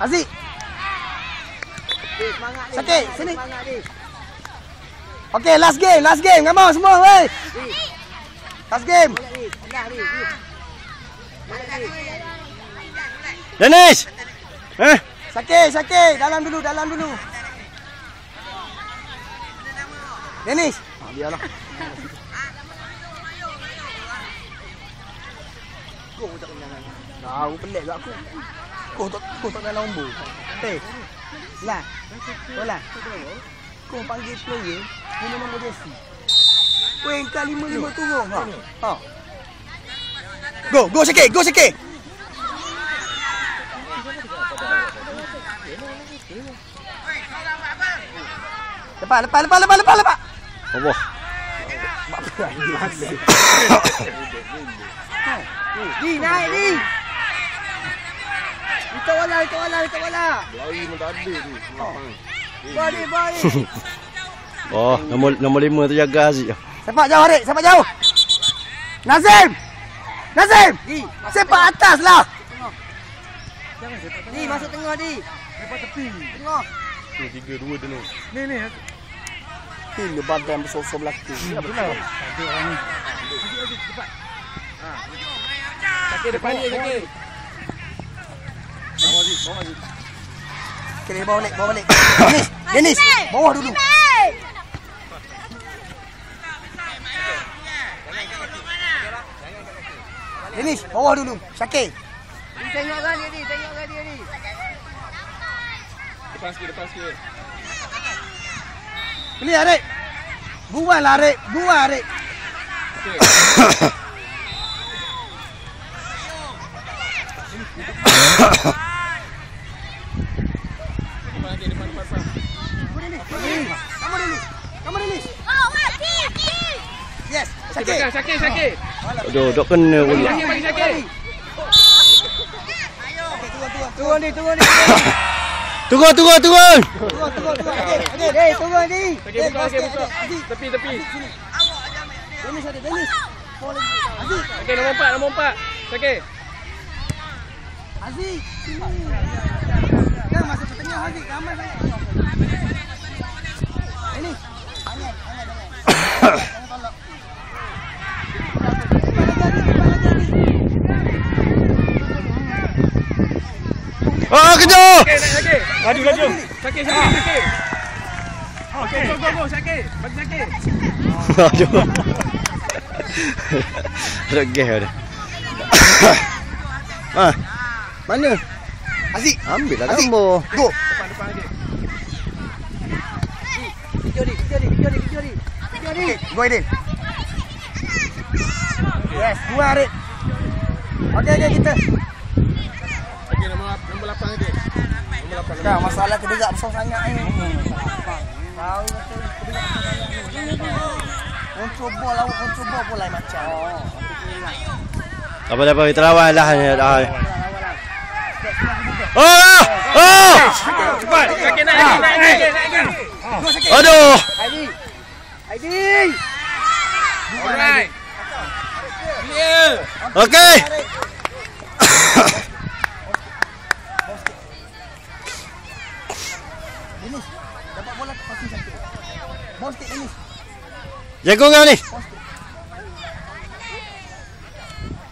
Aziz. Sakit, sini. Okey, last game, last game. Come on semua, weh. Last game. Dennis. Eh? Sakit, sakit. Dalam dulu, dalam dulu. Dennis. Ah, biarlah. Kau tak kenal. Tahu pelik kat aku. Kau tak kau tak kenal nombor. Eh. Lah. Kau lah. Kau panggil player, punya nombor jersey. Kau lima lima turun. Ha. Ha. Go, go sikit, go sikit. Lepas, lepas, lepas, lepas, lepas, lepas. Allah. Ni naik ni. Itu wala, itu wala, itu wala. Lari pun tak ada tu. Body, body. Oh, nombor nombor lima tu jaga Aziz. Sepak jauh, Harik. Sepak jauh. Nazim. Nazim. Ni, Sepak atas lah. ni masuk tengah ni. Lepas tepi. Tengah. Tu tiga dua tu. Ni ni. Bila badan bersosok belakang. Ya, betul. Sakit depan dia sakit. Okay, bawa balik, bawa balik. Dennis, Dennis. Bawah dulu. Dennis, bawah dulu. Syakir. Ni tengokkan dia ni, tengokkan dia ni. Depan sikit depan sikit. Beli Arik. Buang lah Arik. Buang Arik sikit depan depan depan. Kamu Dennis. Kamu Dennis. Yes. Sakit sakit. Aduh, dok kena pula. Sakit bagi sakit. Turun ni, turun ni. Turun, turun, turun. Turun, turun, turun. Okey, okey. Eh, turun ni. Sakit buka sakit buka. Tepi tepi. Dennis ada Dennis. Aziz. Okey nombor empat nombor empat. Sakit. Aziz. masuk ke tengah Aziz. Ramai sangat. Dennis. Angan, angan, angan. Jangan tolak. Depan lagi, Aziz. Depan lagi, Aziz. Oh, kejar. Okey naik sakit. Laju laju. Sakit sakit sakit. Okey go go go sakit. Bagi sakit. Aduh. Ada gas ada. Ah, Mana? Aziz. ambil lah gambar. Go. Depan depan lagi. Video ni, video ni, video ni, video ni. Video ni. Okay, go Aidin. Yes, dua Arik. Okey, okey kita. Okey nombor nombor lapan lagi. Nombor lapan. Dah masalah kedegak besar sangat ni. Tahu betul kedegak besar sangat ni. Kontrol bol awak kontrol bol pun lain macam. Apa apa kita lawan lah ni dah. Oh! Oh! Cepat. Sakit naik lagi naik naik. Go sikit. Aduh. Aidi. Aidi. Alright. Clear. Okey. Dennis, dapat bola Dennis. Jago kau ni.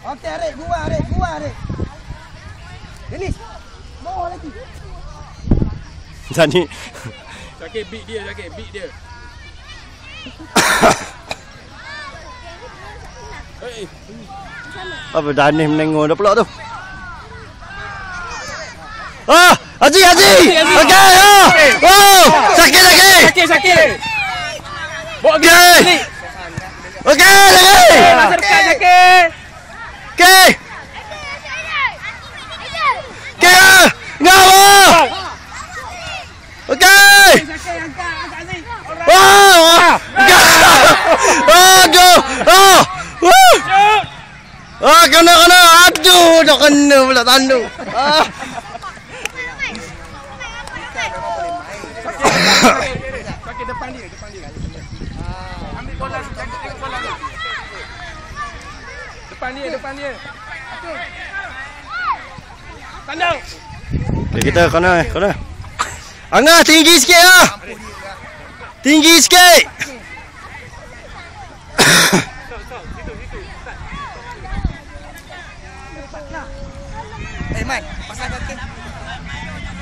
Okey Arik, dua Arik, dua Arik. Dennis, bawah lagi. Tadi Sakit beat dia sakit beat dia. Eh, apa Danis menengok dah pula tu. Ah, Haji Haji. Okey. Oh. Oh, sakit sakit. sakit sakit. Okey. Okey, lagi. Masa dekat sakit. Okey. Okey. ah. Ngau. Okey. Sakit angkat angkat ni. Oh. Oh, go. Oh. Woo. Ah, kena kena. Aduh, dah pula tandu. Ah. Sakit depan dia depan dia. Ambil bola sakit tengok bola tu. Depan dia depan dia. Tandang. Okay, kita kena kena. Angah tinggi sikit ah. Tinggi sikit. Eh, Man. Pasal kaki.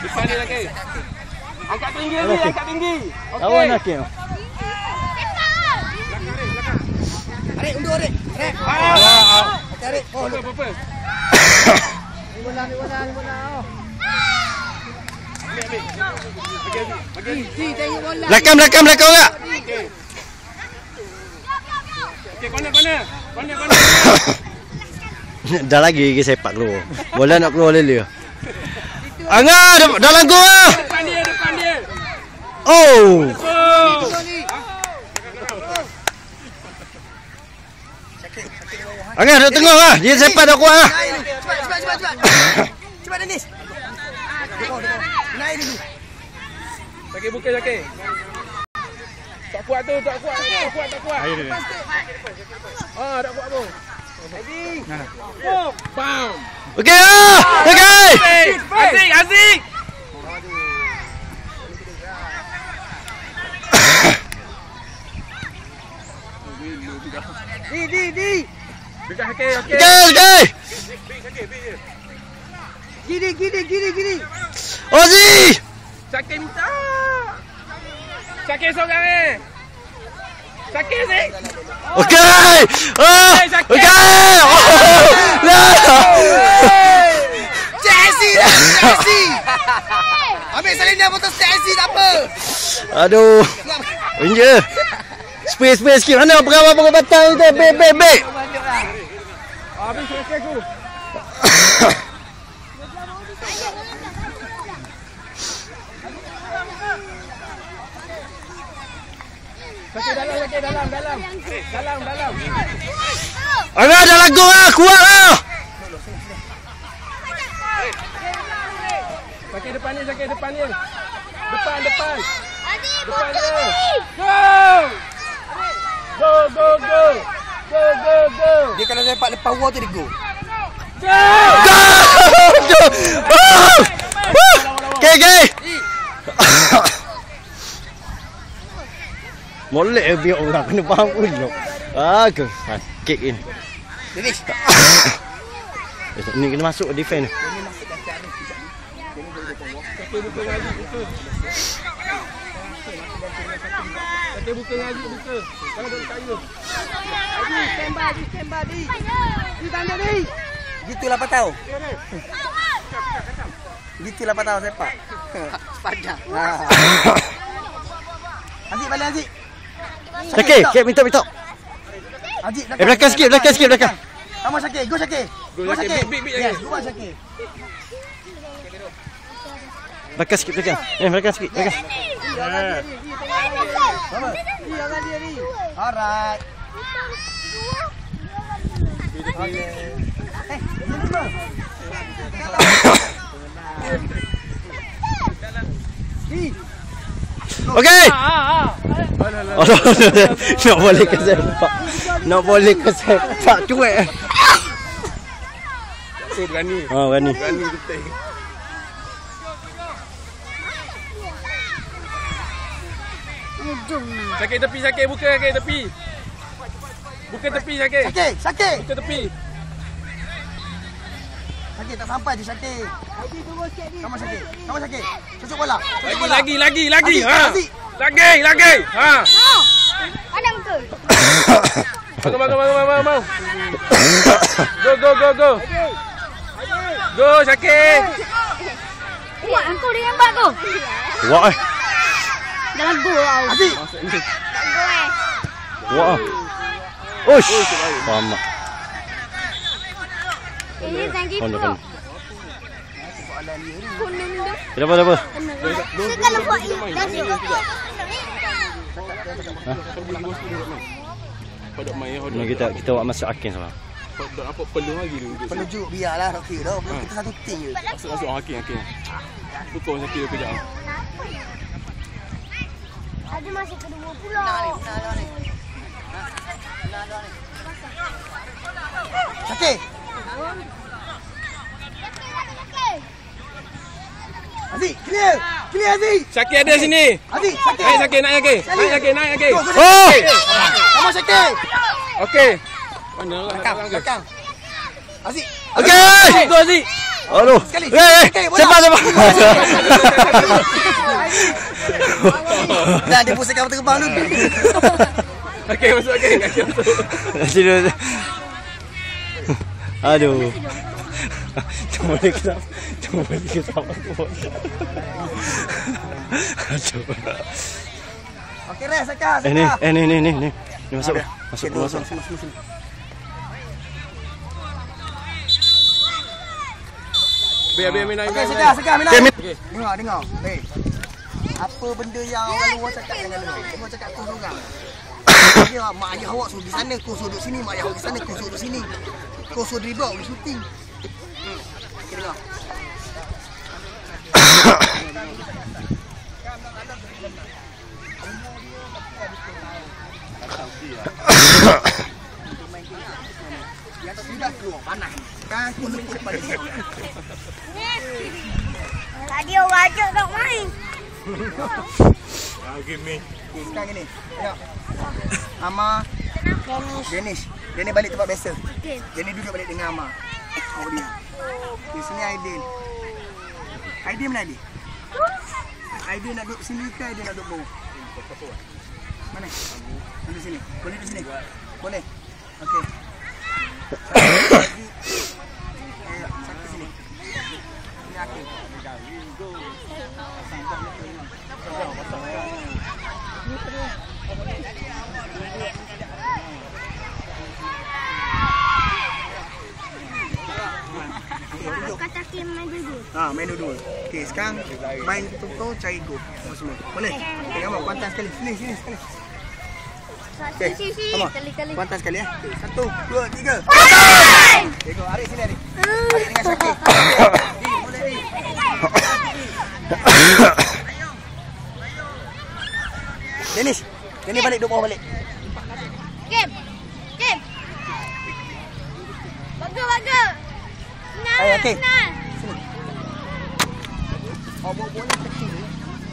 Depan dia lagi. Angkat tinggi lagi, angkat tinggi. Lawan lagi. Arik, undur Arik. Arik. Ah. Okey, Arik. Oh, Apa apa ni bola, ni bola, ni bola. Bagi bagi. Si, tengok bola. Belakang belakang belakang enggak? Okey, corner corner. Corner corner. Dah lagi lagi sepak keluar. Bola nak keluar lele. Angah dah- dalam gol ah. Depan dia, depan dia. Oh. Oh. Angah dah tengah ah. Dia sepak dah kuat ah. Ni. Cepat, cepat, cepat, cepat. Cepat Dennis. Naik dulu. Sakit buka sakit. Tak kuat tu, tak kuat, tak kuat, tak kuat. Ah, tak kuat tu. Bam. Okey ah. Okey. Azik, Azik. Di, di, di. Dekat okey, okey. Okey okey. Gini, gini, gini, gini. Ozi. Sakit minta. Sakit seorang eh. Sakit. Okey. Ah. Okey. Oh. Lah. Chelsea dah, Chelsea. Ambil Selena potong Chelsea tak apa. Aduh. Inja. Spray spray sikit mana pengawal pengobatan tu. Baik baik baik. Habis aku. Sakit dalam, sakit dalam, dalam. Dalam, dalam. Dah lagu ah. Kuat ah. Sakit depan ni, sakit depan ni. Depan, depan. Adi, Depan ni. Go! Go, go, go. Go, go, go. Dia kalau sepak lepas war tu dia go. Go! Okay, okay. Molek biar orang kena faham ulok. Ah, ke sakit ini. Dennis. Eh, Ni kena masuk defend. Sakit buka lagi, buka. Kalau tak percaya. Di, stand by, di, stand by, di. Di tanda di. Gitulah patau. Gitulah patau sepak. Sepanjang. Ha. Azik balik Azik. Sakit, okay, minta minta. Azik Eh, belakang sikit, belakang sikit, belakang. Sama Syakir, go Syakir. Go Syakir, big, big, Yes, lagi. go Syakir. Belakang sikit, belakang. Eh, belakang sikit, belakang. Sama. Di jangan dia ni. Alright. Okay. Eh, ini semua. Di. Okay. Oh, nak boleh ke sepak. Nak boleh ke sepak. Cuek. So berani. Oh, berani. Berani betul. Sakit tepi, sakit buka sakit tepi. Buka tepi sakit. Syakir, Syakir. Buka tepi. Syakir tak sampai je Syakir. Sama Syakir. Sama Syakir. Cucuk bola. Cucuk Lagi, bola. lagi, lagi, lagi. Ha. Lagi, lagi. Ha. Ada betul. Bangun, bangun, bangun, bangun, bangun. Go, go, go, go. Go, Syakir. Kuat engkau dia nampak tu. Wah, eh. Dalam gol kau. Azik. Gol eh. Wah. Ush. Faham tak? Ini tangki Kondo, pro. kondo. Kuning tu. Kenapa, kenapa? Sekali buat ini. Dah siap. Pada main ya, Ni kita kita buat masuk akin sama. pada apa perlu lagi tu. Penujuk biarlah Rocky dah. Belum kita satu tim je. Masuk masuk hakim hakim. Pukul Syakir kejap. Ada masih kedua pula. Syakir. Aziz, clear. Clear Aziz. Syakir ada sini. Aziz, sakit. Naik Syakir, naik Syakir. Naik Syakir, naik Syakir. Go, go, Oh! Come on, sakit. Okey. Mana lah. Belakang, belakang. Aziz. Okey. Go Aziz. Aduh. Sekali. Eh, eh. Okey, bola. Cepat, cepat. Dah dia pusing kapal terbang dulu. Okey, masuk okey. Okey, masuk. Aduh. Tak boleh kita. Tak boleh kita. Aduh. Okey, rest sekat. Eh ni, eh ni, ni, ni, ni. Ni masuk. Masuk, Okey, masuk. Sini, sini, sini. Biar biar main Okey. Mina. Okey, Min. Dengar, dengar. Hei. Apa benda yang orang luar cakap dengan lu? Luar cakap kau seorang. Dia mak ayah awak suruh di sana, kau suruh duduk sini, mak ayah awak di sana, kau suruh duduk sini. Kau suruh dribble, pergi shooting. Hmm. Okey, dengar. Yang sudah keluar panas. Kan kau lembut pada dia. Tadi orang ajak tak main. Okay, sekarang gini. Tengok. Ama, Dennis. Danish. Danish balik tempat biasa. Danish duduk balik dengan Ama. Awak dia. Di sini Aidil. Aidil mana Aidil? Aidil nak duduk sini ke Aidil nak duduk bawah? Mana? Duduk sini. Boleh duduk sini? Boleh. Okey. Eh, sakit sini. Ini aku. Kata Kim main Ha, main dua-dua. Okey, sekarang main betul-betul cari gol. Apa semua. Boleh? Okey, gambar kuantan sekali. Sini, sini sekali. Okey, Si, si, come on. kali-kali. Kuantan sekali ya. Satu, dua, tiga. Okey, go. Arik sini, Arik. Arik dengan Syakir. Boleh, Di. Danish. Danish balik, duduk bawah balik. Kim. Kim. Bagus, bagus. Senang, Ayah, senang. Awak bola kecil.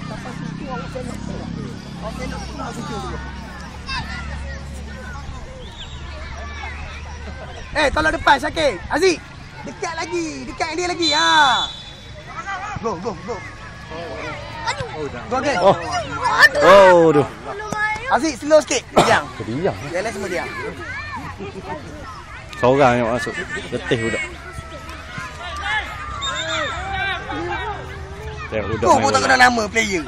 Sampai situ awak tengok. Awak tengok awak situ dulu. Eh, tolak depan Syakir. Aziz. Dekat lagi. Dekat dia lagi. Ha. Go, go, go. Go again. Oh. Aduh. Oh, aduh. Belum main. Aziz, slow sikit. Diam. Kediam. Yang lain semua diam. Seorang yang masuk. Letih budak. Go, main pun tak bola. kena nama player.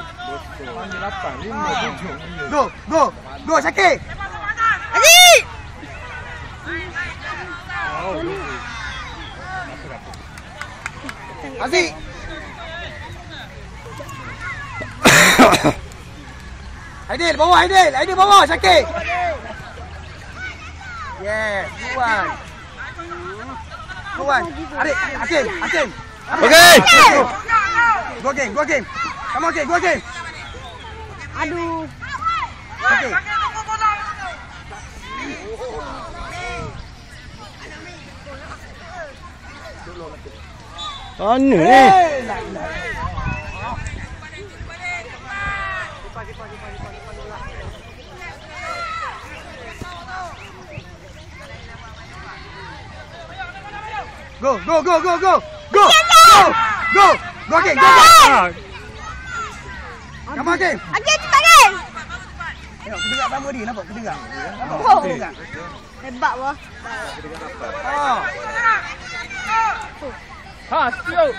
Go, go. Go, Syakir. Aziz. Aziz. Aidil, bawah Aidil. Aidil bawah, Syakir. Yes, good one. Good one. Adik, Hakim, Hakim. Okey. Go game, go game. Come on, game, go game. Aduh. Okay. Mana ni? Hey, lah, lah. Go, go, go, go, go. Go. Go. Go. Go game, go game. Come on game. Okey, cepat kan? Tengok, kedengar sama dia. Nampak kedengar? Nampak? Oh. Kedengar? Hebat wah. Oh. Ha, siap.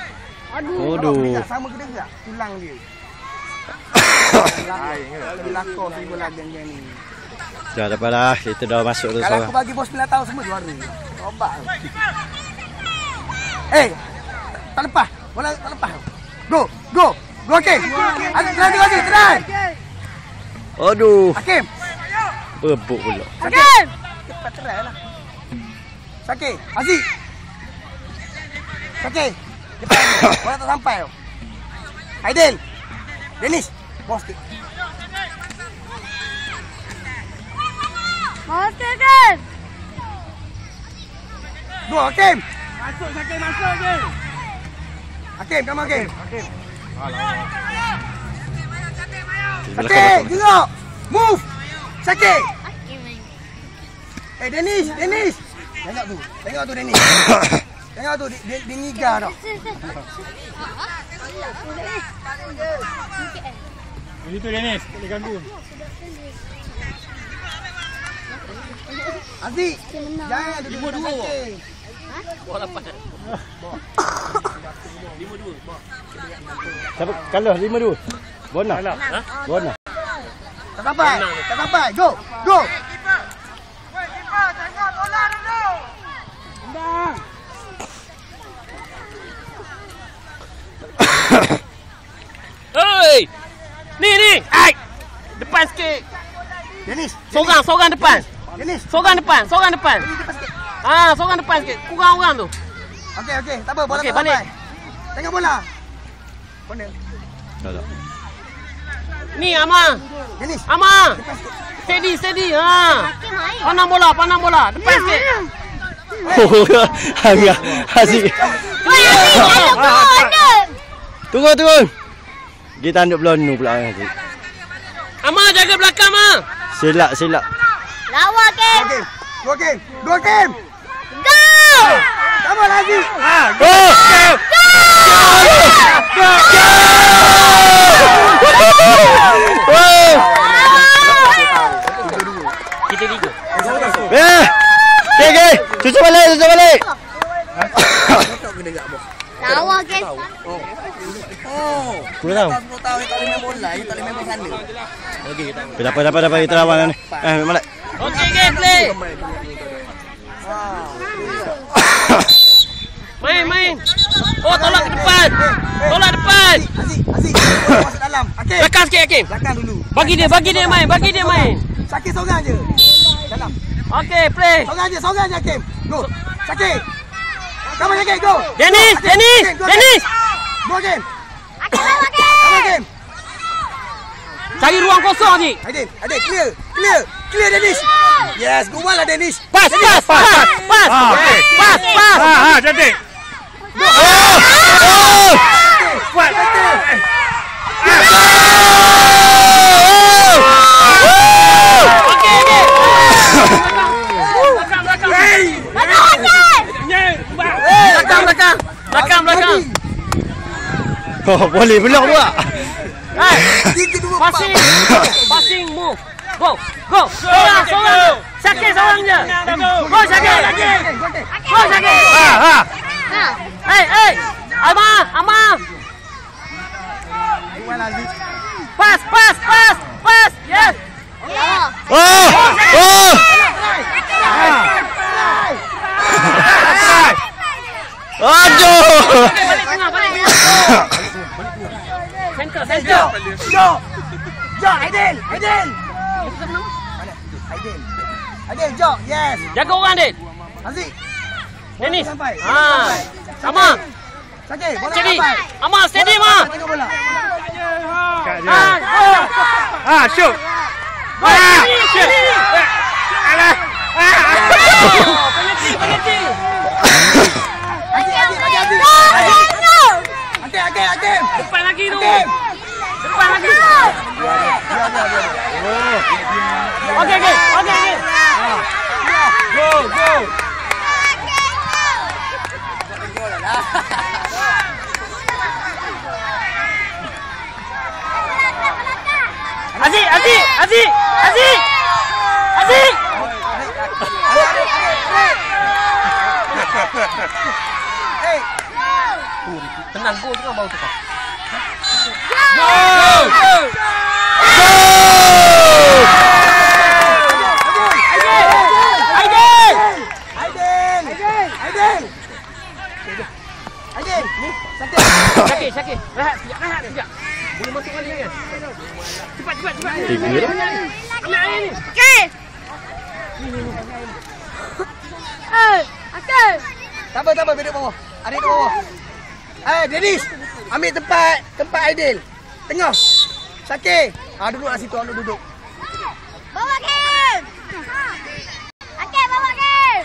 Aduh. Aduh. Sama kedengar? Tulang dia. Kelakor semua lagan dia ni. Dah dapat lah. Kita dah masuk dah Kalau aku bagi bos 9 tahun semua juara. Obat. Eh, tak lepas. Bola tak lepas. Go, go. Go Hakim. Hakim, try Hakim, try. Aduh. Hakim. Berbuk pula. Hakim. Cepat try lah. Syakir, Aziz. Aziz. Bola tak sampai. Aidil. Dennis. Bos tu. Kan? Go Hakim. Masuk Syakir, masuk je. Hakim, on Hakim. Hakim. Sakit, belakang. tengok. Move. Sakit. Main. Eh, Dennis, Dennis. Tengok tu. Tengok tu, Dennis. Tengok tu, dia, dia, dia ngigar tau. Itu Dennis, tak boleh ganggu. Aziz, jangan duduk dua sakit. Siapa kalah 5-2? Bona. Bona. Tak sampai, tak sampai. Go, go. Oi! Ni ni. Ai. Depan sikit. Dennis, Sorang, sorang depan. Dennis. Sorang depan, sorang depan. Ah, sorang depan sikit. Kurang orang tu. Okey, okey. Tak apa, bola tak balik. sampai. Tengok bola. Corner. Tak. Ni Ama. Dennis, Ama. Steady, steady. Ha. Pandang bola, pandang bola. Depan sikit. Oh, Hanya Aziz, kalau kau ada. Turun turun. Kita tanduk belonu pula Aziz. Ama jaga belakang Ma. Silap silap. Lawa, Ken. Dua game. Dua game. Dua game. Go! Come on, Aziz. Oh! Oh! Kita. Eh! Okey okey. Susun balik, susun balik. Lawa, Ken. Oh. Kurang tahu. Tahu tak boleh main bola, boleh main sana. Dapat dapat dapat kita lawan ni. Eh, Malak. Okey, okey, play. Main, main. Oh, tolak ke depan. Tolak depan. Aziz, masuk dalam. Okey. Belakang sikit, Hakim. Belakang dulu. Bagi dia, bagi dia main, bagi dia main. Sakit seorang je. Dalam. Okey, play. Seorang je, seorang je Hakim. Go. Sakit. On, Hakim, go. Dennis, Hakim. Dennis, Hakim, go, Dennis. Hakim. Go, Hakim. Ken. Hakim. Cari ruang kosong ni. Aidil, Aidil, clear. Clear. Clear, Dennis. Yes, go well lah, Dennis. Pas, pas, pas, pas. Pas, pas. Ha ha cantik. Oh! Kuat. Okey, okey. Belakang, belakang. Lawa, Ken. Belakang, belakang. Belakang, belakang. Oh, boleh belok pula. Hai, passing. Passing, move. Go, go. Seorang, seorang. Syakir seorang je. Go, Syakir. Go, Syakir. Ha ha. Hey, hey. Ama, Ama. Pass, pass, pass, pass. Yes. Oh! Oh! Aduh! Balik tengah, balik tengah. Center, center. Jo. Jo, Aidil. Aidil. Mana? Aidil. Aidil, Jo. Yes. Jaga orang, Din. Aziz. Dennis. Sampai. Ha. Ama. Sakit. Bola Steady. sampai. Ama, steady, Bola Ma. sampai, Tengok bola. Kat je. Go. Shoot. Go, steady, steady. Alah. Penalti, penalti. Go. Go. Hakim, Hakim, Hakim. Depan lagi tu. Hakim. Depan lagi. Okey, okey. Okey, okey. Go go. Aziz, Aziz, Aziz, Aziz. Aziz. Hey, Tenang, go tengah bau. Aidil. Aidil. Aidil. Ni, sakit. Syakir. Rehat sekejap, rehat sekejap. Boleh masuk balik kan? Cepat, cepat, cepat. Tiga dah. Ambil air ni. Okey. Eh, okey. Tak apa, tak apa, duduk bawah. Adik duduk bawah. Eh, Dennis. Ambil tempat tempat Aidil. Tengah. Sakit. Ah, duduk kat situ, Anu duduk. Bawa Ken. Okey, bawa Ken.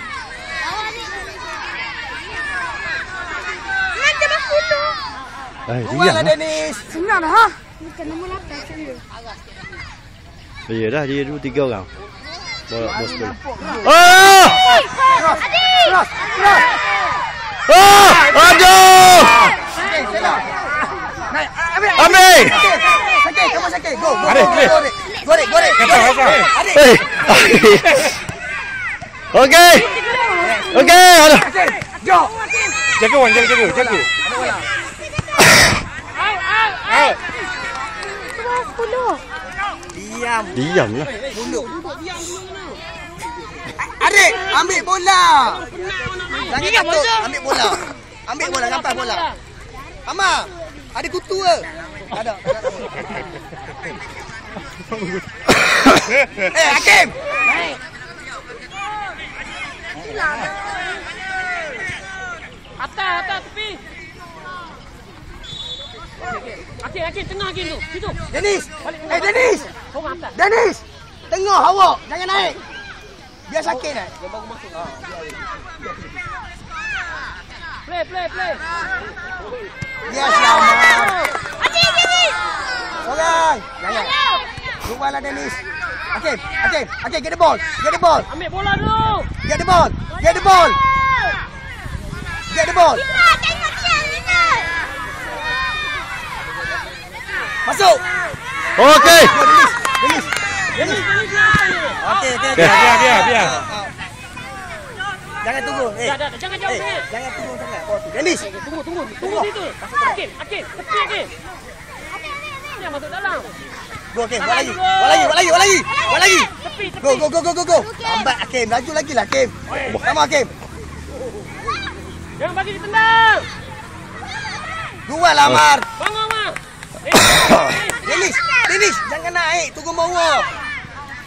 Bawa. Eh, Buat lah diam. Dennis. Senang dah ha. Bukan nombor 8 saya. Ya dah dia dua tiga orang. Bola bos tu. Oh! Cross. Cross. Oh! Aduh! Okey, Stella. Naik. Ambil. Ambil! Sakit. Kamu sakit. Go. Go. Go. Go. Go. Go. Go. Go. Go. Adik. Eh. Okey. Okey, aduh. Okey. Jom. Jaga Wan, jaga, jaga, jaga. Diam. Diam lah. Adik, ambil bola. Jangan takut. Ambil bola. Ambil bola. Rampas bola. Ama. Ada kutu ke? Tak ada. Eh, Hakim. Atas, atas tepi. Akin, akin, tengah akin tu. Situ. Dennis. Eh, Dennis. Korang atas. Dennis. Tengah awak. Jangan naik. Biar sakit eh. Play, play, play. Biar selamat. Adik, adik. Seorang. Jangan. Lupalah Dennis. Hakim. Hakim. Hakim, get the ball. Get the ball. Ambil bola dulu. Get the ball. Get the ball. Get the ball. Tengok dia, Lina. Masuk. Okey. Okey, okey, Okey. Biar, biar, biar. Jangan tunggu. Eh. Dah, dah, dah. Jangan jauh Eh, jangan tunggu sangat. Bawah tu. Dennis. Tunggu, tunggu. Tunggu situ. Akin, akin. Tepi akin. Dia masuk dalam. Go, Hakim. Buat lagi. Buat lagi, buat lagi, buat lagi. Buat lagi. Tepi, tepi. Go, go, go, go, go, go. Lambat Hakim. Laju lagi lah Hakim. Sama Hakim. Jangan bagi dia tendang. Dua lah, Amar. Bangun, Mak. Eh, Dennis. Dennis. Jangan naik. Tunggu bawah.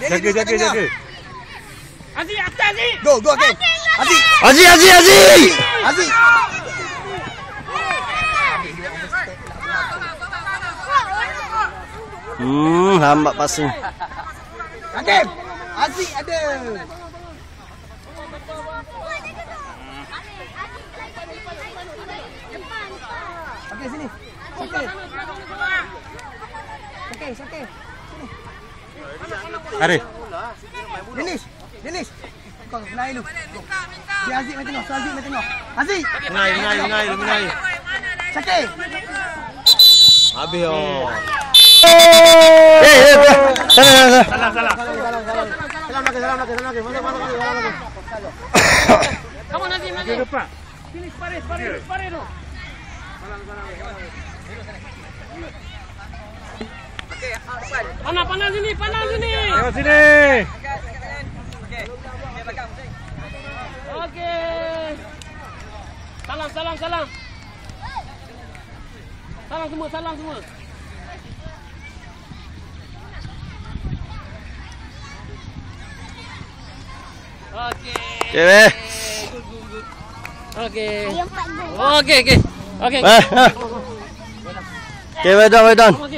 Jaga, jaga, jaga. Aziz, atas, Aziz. Go, go, Hakim. Aziz. Aziz, Aziz, Aziz. Aziz. Hmm, lambat passing. Hakim. Aziz ada. Okey, sini. Sakit. Sakit, sakit. Arif. Dennis. Dennis. Kau naik. Go. Si Aziz main tengok. Si Aziz main tengok. Aziz. Menai, menai, menai, menai. Sakit. Habis oh. Eh, eh, eh. Sana, sana, sana. Salah, salah. Come on, Nazim, Dia Nazim. depan. Sini, separuh, separuh, separuh tu. Panah, panah sini, panah sini. Tengok sini. Okey. Salam, salam, salam. Salam semua, salam semua. Okey. Okey. Okey. Okey, okey. Okey. Okey, well done, well done. Okey.